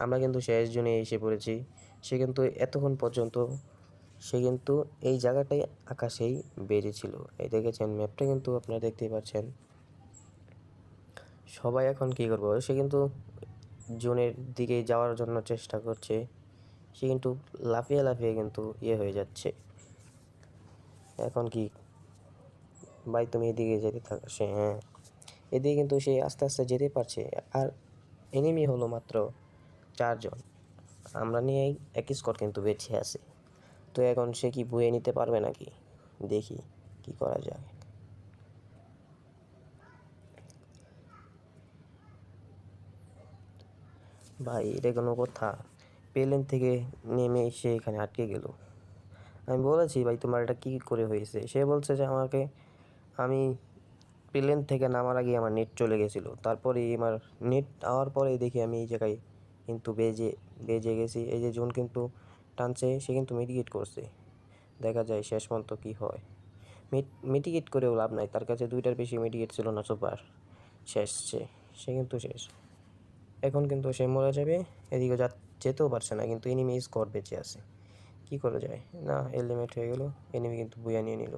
আমরা কিন্তু শেষ জনে এসে পড়েছি। সে কিন্তু এতক্ষণ পর্যন্ত, সে কিন্তু এই জায়গাটাই আকাশেই বেরিয়েছিল এই দেখেছেন ম্যাপটা কিন্তু আপনারা দেখতেই পাচ্ছেন। সবাই এখন কী করব? সে কিন্তু জোনের দিকে যাওয়ার জন্য চেষ্টা করছে। সে কিন্তু লাফিয়ে লাফিয়ে কিন্তু ইয়ে হয়ে যাচ্ছে। এখন কি? ভাই, তুমি এদিকে যেতে থাকো সে হ্যাঁ। এদিকে কিন্তু সে আস্তে আস্তে যেতে পারছে। আর এনিমি হলো মাত্র চারজন। আমরা নিয়েই এক স্কট কিন্তু বেঁচে আছে। তো এখন সে কি বয়ে নিতে পারবে নাকি? দেখি কি করা যায়। ভাই, এটা কোনো কথা। প্লেন থেকে নেমে সে এখানে আটকে গেল। আমি বলেছি, ভাই, তোমার এটা কী করে হয়েছে? সে বলছে যে, আমাকে, আমি প্লেন থেকে নামার আগে আমার নেট চলে গেছিল। তারপরে আমার নেট আওয়ার পরে দেখি আমি এই জায়গায় কিন্তু বেজে বেজে গেছি। এই যে জোন কিন্তু টানছে, সে কিন্তু মিটিগেট করছে। দেখা যায় শেষ পর্যন্ত কী হয়। মিটিগেট করেও লাভ নাই। তার কাছে দুইটার বেশি মিটিগেট ছিল না সুপার শেষ সে সে কিন্তু শেষ। এখন কিন্তু সে মরে যাবে। এদিকে যা, যেতেও পারছে না, কিন্তু এনিমি স্কোর বেঁচে আছে। কী করা যায়? না এলিমেট হয়ে গেল। এনিমি কিন্তু বইয়া নিয়ে নিল।